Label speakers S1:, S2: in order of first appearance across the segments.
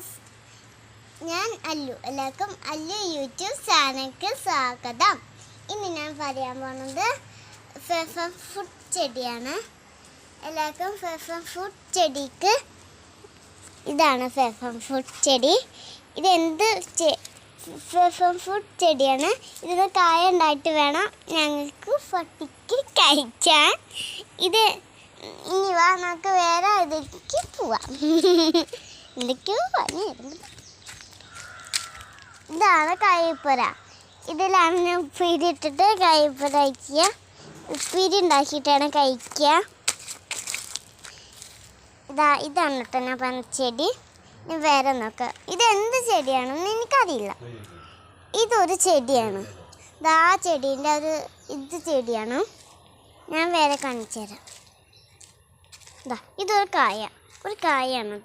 S1: Friends ഞാൻ അല്ലു. എല്ലാവർക്കും Allu YouTube ചാനലിക്ക് സ്വാഗതം. ഇന്ന് ഞാൻ പറയാൻ പോകുന്നത് ഫെഫം ഫുഡ് ചെടിയാണ്. എല്ലാവർക്കും ഫെഫം ഫുഡ് ചെടിക്ക് ഇതാണ് ഫെഫം ഫുഡ് ചെടി. ഇതെന്ത് ഫെഫം ഫുഡ് ചെടിയാണ്. ഇതിന് കായ ഉണ്ടായിട്ട് വേണം ഞങ്ങൾക്ക് പട്ടിക്ക് കഴിക്കാൻ. ഇത് ഇനി വാ നമുക്ക് വേറെ ഇതിലേക്ക് പോവാം. ഇതാണ് കൈപ്പുര. ഇതിലാണ് ഉപ്പേരി ഇട്ടിട്ട് കൈപ്പുര കഴിക്കുക. ഉപ്പേരി ഉണ്ടാക്കിയിട്ടാണ് കഴിക്കുക. ഇതാ ഇതാണ് കേട്ടോ ഞാൻ പറഞ്ഞ ചെടി. വേറെ നോക്കാം. ഇത് എന്ത് ചെടിയാണെന്ന് എനിക്കറിയില്ല ഇതൊരു ചെടിയാണ്. ഇതാ ചെടീന്റെ ഒരു ഇത് ചെടിയാണ്. ഞാൻ വേറെ കാണിച്ചു തരാം ഇതാ ഇതൊരു കായ. ഒരു കായാണ്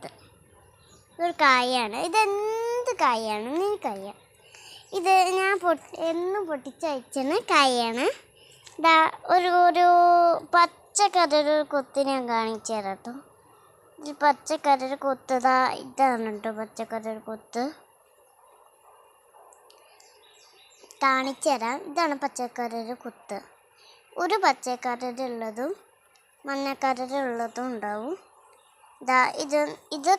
S1: ഇതൊരു കായാണ്. ഇതെന്ത് കായാണെന്ന് എനിക്കറിയാം ഇത് ഞാൻ പൊട്ടി എന്നും പൊട്ടിച്ചയച്ചെന്ന് കായാണ്. ഇതാ ഒരു ഒരു പച്ചക്കറൊരു കൊത്ത് ഞാൻ കാണിച്ചു തരാം കേട്ടോ ഇത് കൊത്ത് ഇതാ ഇതാണ് കേട്ടോ പച്ചക്കറൊരു കൊത്ത്. കാണിച്ചു തരാം. ഇതാണ് പച്ചക്കറിയുടെ കുത്ത്. ഒരു പച്ചക്കറിയുടെ ഉള്ളതും മഞ്ഞക്കറിയുടെ ഉള്ളതും ഉണ്ടാവും. ഇതാ ഇത് ഇത്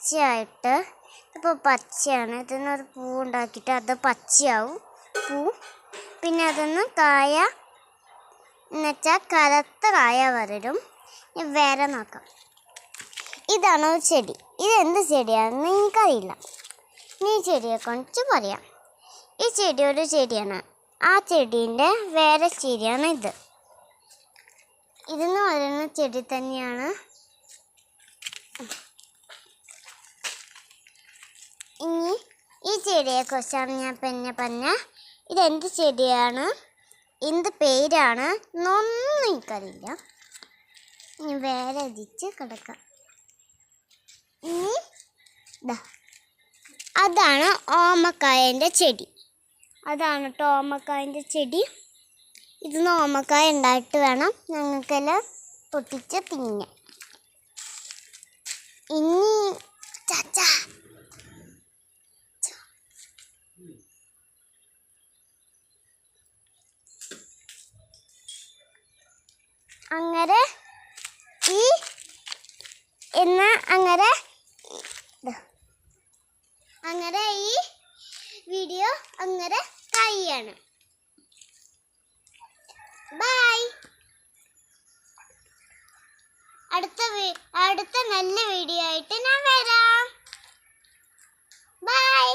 S1: പച്ചയായിട്ട്. ഇപ്പോൾ പച്ചയാണ്. ഇതിനൊരു പൂ ഉണ്ടാക്കിയിട്ട് അത് പച്ചയാവും. പൂ. പിന്നെ അതിന്ന് കായ. എന്നുവെച്ചാൽ കറുത്ത കായ വരും ഞാൻ വേറെ നോക്കാം. ഇതാണ് ഒരു ചെടി. ഇത് എന്ത് ചെടിയാണെന്ന് എനിക്കറിയില്ല ഇനി ഈ ചെടിയെ കുറിച്ച് പറയാം. ഈ ചെടി ഒരു ചെടിയാണ്. ആ ചെടീന്റെ വേറെ ചെടിയാണ് ഇത് ഇതെന്ന് പറയുന്ന ചെടി തന്നെയാണ് ഇനി ഈ ചെടിയെ കുറിച്ചാണ് ഞാൻ പിന്നെ പറഞ്ഞ ഇതെന്ത് ചെടിയാണ്? എന്ത് പേരാണ്? എന്നൊന്നും എനിക്കറിയില്ല. ഇനി വേറെ അതിച്ച് കിടക്കാം. ഇനി അതാണ് ഓമക്കായന്റെ ചെടി. അതാണ് കേട്ടോ ഓമക്കായന്റെ ചെടി. ഇത് ഓമക്കായ ഉണ്ടായിട്ട് വേണം ഞങ്ങൾക്കെല്ലാം പൊട്ടിച്ച് തിന്നാൻ ഇനി അങ്ങനെ ഈ എന്ന അങ്ങനെ അങ്ങനെ ഈ വീഡിയോ അങ്ങനെ കഴിയാണ്. ബൈ അടുത്ത അടുത്ത നല്ല വീഡിയോ ആയിട്ട് ഞാൻ വരാം. ബൈ